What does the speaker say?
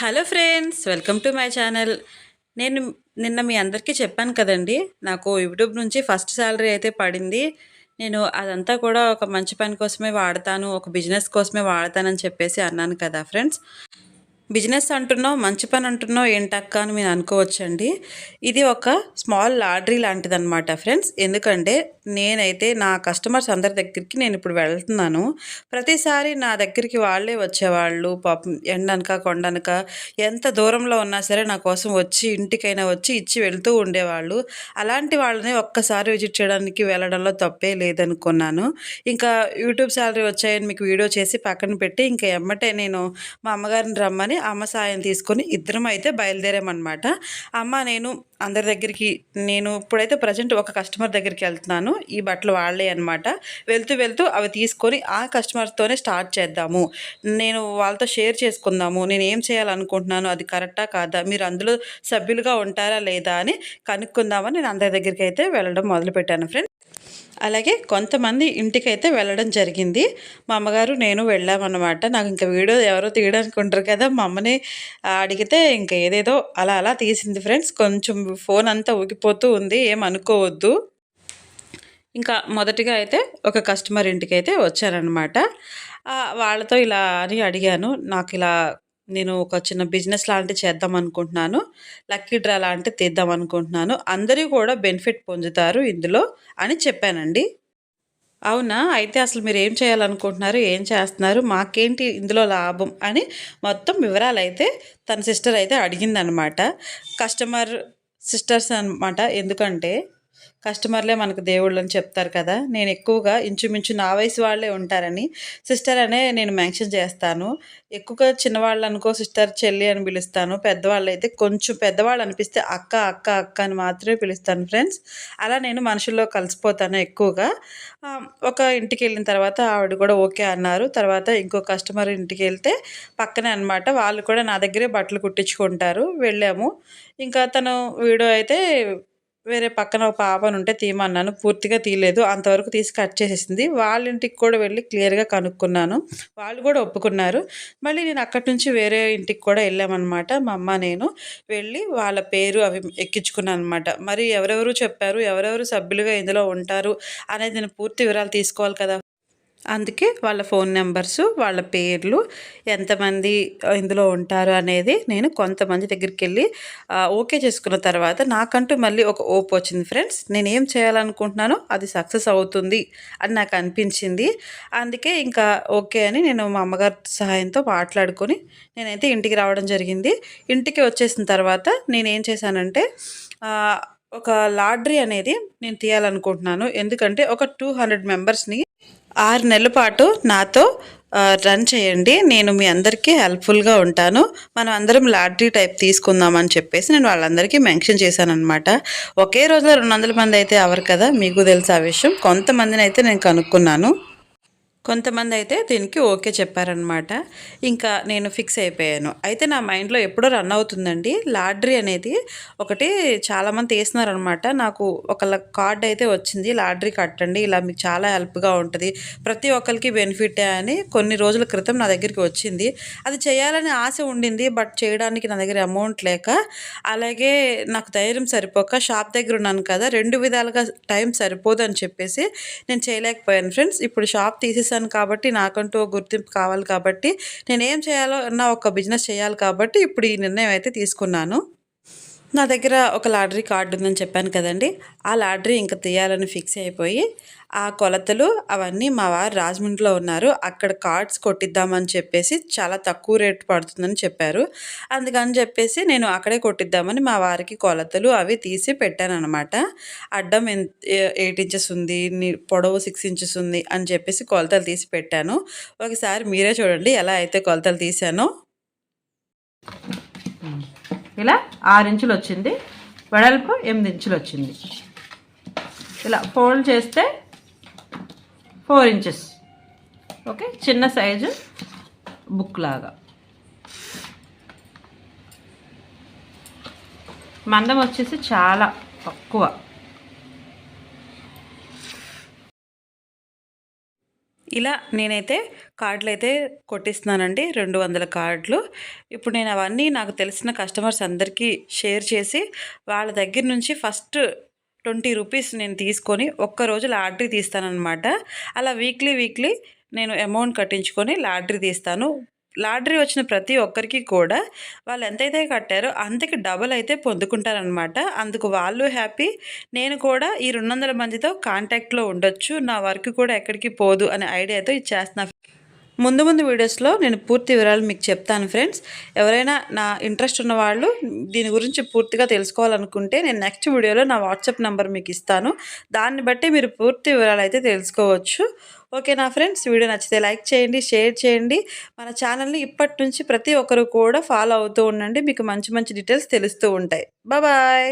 Hello friends welcome to my channel. నేను నిన్న మీ అందరికీ చెప్పాను కదండి నాకు యూట్యూబ్ నుంచి ఫస్ట్ శాలరీ అయితే పడింది. నేను అదంతా కూడా ఒక మంచి పని కోసమే వాడతాను ఒక బిజినెస్ కోసమే వాడతానని చెప్పేసి అన్నాను కదా ఫ్రెండ్స్. బిజినెస్ అంటున్నావు మంచి పని అంటున్నావు ఏంటక్క అని మీరు అనుకోవచ్చండి. ఇది ఒక స్మాల్ లాటరీ లాంటిది అనమాట ఫ్రెండ్స్. ఎందుకంటే నేనైతే నా కస్టమర్స్ అందరి దగ్గరికి నేను ఇప్పుడు వెళ్తున్నాను. ప్రతిసారి నా దగ్గరికి వాళ్ళే వచ్చేవాళ్ళు. పాపం ఎండనక కొండనక ఎంత దూరంలో ఉన్నా సరే నా కోసం వచ్చి ఇంటికైనా వచ్చి ఇచ్చి వెళ్తూ ఉండేవాళ్ళు. అలాంటి వాళ్ళని ఒక్కసారి విజిట్ చేయడానికి వెళ్ళడంలో తప్పే లేదనుకున్నాను. ఇంకా యూట్యూబ్ శాలరీ వచ్చాయని మీకు వీడియో చేసి పక్కన పెట్టి ఇంకా ఎమ్మటే నేను మా అమ్మగారిని రమ్మని అమ్మ సాయం తీసుకొని ఇద్దరం అయితే బయలుదేరామన్నమాట. అమ్మ నేను అందరి దగ్గరికి నేను ఇప్పుడైతే ప్రజెంట్ ఒక కస్టమర్ దగ్గరికి వెళ్తున్నాను. ఈ బట్టలు వాళ్ళే అనమాట వెళ్తూ వెళ్తూ అవి తీసుకొని ఆ కస్టమర్తోనే స్టార్ట్ చేద్దాము. నేను వాళ్ళతో షేర్ చేసుకుందాము. నేను ఏం చేయాలనుకుంటున్నాను? అది కరెక్టా కాదా? మీరు అందులో సభ్యులుగా ఉంటారా లేదా అని కనుక్కుందామని నేను అందరి దగ్గరికి అయితే వెళ్ళడం మొదలుపెట్టాను. ఫ్రెండ్ అలాగే కొంతమంది ఇంటికైతే వెళ్ళడం జరిగింది. మా అమ్మగారు నేను వెళ్ళామన్నమాట. నాకు ఇంకా వీడియో ఎవరో తీయడానికి ఉంటారు కదా మా అమ్మని అడిగితే ఇంకా ఏదేదో అలా అలా తీసింది ఫ్రెండ్స్. కొంచెం ఫోన్ అంతా ఊగిపోతూ ఉంది ఏం అనుకోవద్దు. ఇంకా మొదటిగా అయితే ఒక కస్టమర్ ఇంటికి అయితే వచ్చారనమాట వాళ్ళతో ఇలా అని అడిగాను. నాకు ఇలా నేను ఒక చిన్న బిజినెస్ లాంటివి చేద్దాం అనుకుంటున్నాను. లక్కీ డ్రా లాంటివి తీద్దాం అనుకుంటున్నాను. అందరూ కూడా బెనిఫిట్ పొందుతారు ఇందులో అని చెప్పానండి. అవునా? అయితే అసలు మీరు ఏం చేయాలనుకుంటున్నారు? ఏం చేస్తున్నారు? మాకేంటి ఇందులో లాభం? అని మొత్తం వివరాలు అయితే తన సిస్టర్ అయితే అడిగిందనమాట. కస్టమర్ సిస్టర్స్ అనమాట ఎందుకంటే కస్టమర్లే మనకు దేవుళ్ళు అని చెప్తారు కదా. నేను ఎక్కువగా ఇంచుమించు నా వయసు వాళ్ళే ఉంటారని. సిస్టర్ అనే నేను మెన్షన్ చేస్తాను. ఎక్కువగా చిన్నవాళ్ళు అనుకో సిస్టర్ చెల్లి అని పిలుస్తాను. పెద్దవాళ్ళు అయితే కొంచెం పెద్దవాళ్ళు అనిపిస్తే అక్క అక్క అక్క అని మాత్రమే పిలుస్తాను ఫ్రెండ్స్. అలా నేను మనుషుల్లో కలిసిపోతాను ఎక్కువగా. ఒక ఇంటికి వెళ్ళిన తర్వాత ఆవిడ కూడా ఓకే అన్నారు. తర్వాత ఇంకో కస్టమర్ ఇంటికి వెళ్తే పక్కనే అనమాట వాళ్ళు కూడా నా దగ్గరే బట్టలు కుట్టించుకుంటారు. వెళ్ళాము. ఇంకా తను వీడియో అయితే వేరే పక్కన ఒక పాపను ఉంటే తీయమన్నాను పూర్తిగా తీయలేదు అంతవరకు తీసి కట్ చేసేసింది. వాళ్ళ ఇంటికి కూడా వెళ్ళి క్లియర్గా కనుక్కున్నాను. వాళ్ళు కూడా ఒప్పుకున్నారు. మళ్ళీ నేను అక్కడి నుంచి వేరే ఇంటికి కూడా వెళ్ళామన్నమాట మా అమ్మ నేను. వెళ్ళి వాళ్ళ పేరు అవి ఎక్కించుకున్నాను అనమాట మరి ఎవరెవరు చెప్పారు ఎవరెవరు సభ్యులుగా ఇందులో ఉంటారు అనేది నేను పూర్తి వివరాలు తీసుకోవాలి కదా. అందుకే వాళ్ళ ఫోన్ నెంబర్స్ వాళ్ళ పేర్లు ఎంతమంది ఇందులో ఉంటారు అనేది నేను కొంతమంది దగ్గరికి వెళ్ళి ఓకే చేసుకున్న తర్వాత నాకంటూ మళ్ళీ ఒక ఓప్ వచ్చింది ఫ్రెండ్స్ నేను ఏం చేయాలనుకుంటున్నానో అది సక్సెస్ అవుతుంది అని నాకు అనిపించింది. అందుకే ఇంకా ఓకే అని నేను మా అమ్మగారి సహాయంతో మాట్లాడుకొని నేనైతే ఇంటికి రావడం జరిగింది. ఇంటికి వచ్చేసిన తర్వాత నేనేం చేశానంటే ఒక లాడ్రీ అనేది నేను తీయాలనుకుంటున్నాను. ఎందుకంటే ఒక టూ హండ్రెడ్ మెంబర్స్ని ఆరు నెలల పాటు నాతో రన్ చేయండి. నేను మీ అందరికీ హెల్ప్ఫుల్గా ఉంటాను. మనం అందరం లాటరీ టైప్ తీసుకుందామని చెప్పేసి నేను వాళ్ళందరికీ మెన్షన్ చేశాను అనమాట ఒకే రోజులో రెండు మంది అయితే అవరు కదా? మీకు తెలుసు ఆ విషయం. కొంతమందిని అయితే నేను కనుక్కున్నాను. కొంతమంది అయితే దీనికి ఓకే చెప్పారనమాట ఇంకా నేను ఫిక్స్ అయిపోయాను. అయితే నా మైండ్లో ఎప్పుడో రన్ అవుతుందండి. లాడ్రీ అనేది ఒకటి చాలామంది తీస్తున్నారనమాట నాకు ఒకళ్ళ కార్డ్ అయితే వచ్చింది. లాడ్రీ కట్టండి. ఇలా మీకు చాలా హెల్ప్గా ఉంటుంది. ప్రతి ఒక్కరికి బెనిఫిట్ అని కొన్ని రోజుల క్రితం నా దగ్గరికి వచ్చింది. అది చేయాలని ఆశ ఉండింది. బట్ చేయడానికి నా దగ్గర అమౌంట్ లేక అలాగే నాకు ధైర్యం సరిపోక షాప్ దగ్గర ఉన్నాను కదా రెండు విధాలుగా టైం సరిపోదు అని చెప్పేసి నేను చేయలేకపోయాను. ఫ్రెండ్స్ ఇప్పుడు షాప్ తీసేసాను చేశాను కాబట్టి నాకంటూ గుర్తింపు కావాలి కాబట్టి నేను ఏం చేయాలో అన్న ఒక బిజినెస్ చేయాలి కాబట్టి ఇప్పుడు ఈ నిర్ణయం అయితే తీసుకున్నాను. నా దగ్గర ఒక లాటరీ కార్డు ఉందని చెప్పాను కదండి. ఆ లాటరీ ఇంకా తీయాలని ఫిక్స్ అయిపోయి ఆ కొలతలు అవన్నీ మా వారు రాజమండ్రిలో ఉన్నారు. అక్కడ కార్డ్స్ కొట్టిద్దామని చెప్పేసి చాలా తక్కువ రేట్ పడుతుందని చెప్పారు. అందుకని చెప్పేసి నేను అక్కడే కొట్టిద్దామని మా వారికి కొలతలు అవి తీసి పెట్టాను అనమాట అడ్డం ఎయిట్ ఇంచెస్ ఉంది పొడవు సిక్స్ ఇంచెస్ ఉంది అని చెప్పేసి కొలతలు తీసి పెట్టాను. ఒకసారి మీరే చూడండి ఎలా అయితే కొలతలు తీసానో ఇలా ఆరు ఇంచులు వచ్చింది. వెడల్పు ఎనిమిది ఇంచులు వచ్చింది. ఇలా ఫోల్డ్ చేస్తే ఫోర్ ఇంచెస్. ఓకే? చిన్న సైజు బుక్ లాగా. మందం వచ్చేసి చాలా తక్కువ. ఇలా నేనైతే కార్డులు అయితే కొట్టిస్తున్నానండి రెండు వందల కార్డులు. ఇప్పుడు నేను అవన్నీ నాకు తెలిసిన కస్టమర్స్ అందరికీ షేర్ చేసి వాళ్ళ దగ్గర నుంచి ఫస్ట్ ట్వంటీ రూపీస్ నేను తీసుకొని ఒక్కరోజు లాటరీ తీస్తానన్నమాట. అలా వీక్లీ వీక్లీ నేను అమౌంట్ కట్టించుకొని లాటరీ తీస్తాను. లాటరీ వచ్చిన ప్రతి ఒక్కరికి కూడా వాళ్ళు ఎంతైతే కట్టారో అంతకి డబల్ అయితే పొందుకుంటారనమాట అందుకు వాళ్ళు హ్యాపీ. నేను కూడా ఈ రెండు వందల మందితో కాంటాక్ట్లో ఉండొచ్చు. నా వర్క్ కూడా ఎక్కడికి పోదు అనే ఐడియాతో ఇది చేస్తున్నా ముందు ముందు వీడియోస్లో నేను పూర్తి వివరాలు మీకు చెప్తాను ఫ్రెండ్స్. ఎవరైనా నా ఇంట్రెస్ట్ ఉన్న వాళ్ళు దీని గురించి పూర్తిగా తెలుసుకోవాలనుకుంటే నేను నెక్స్ట్ వీడియోలో నా వాట్సాప్ నెంబర్ మీకు ఇస్తాను. దాన్ని బట్టి మీరు పూర్తి వివరాలు అయితే తెలుసుకోవచ్చు. ఓకే నా ఫ్రెండ్స్? వీడియో నచ్చితే లైక్ చేయండి షేర్ చేయండి. మన ఛానల్ని ఇప్పటి నుంచి ప్రతి ఒక్కరు కూడా ఫాలో అవుతూ ఉండండి. మీకు మంచి మంచి డీటెయిల్స్ తెలుస్తూ ఉంటాయి. బాయ్!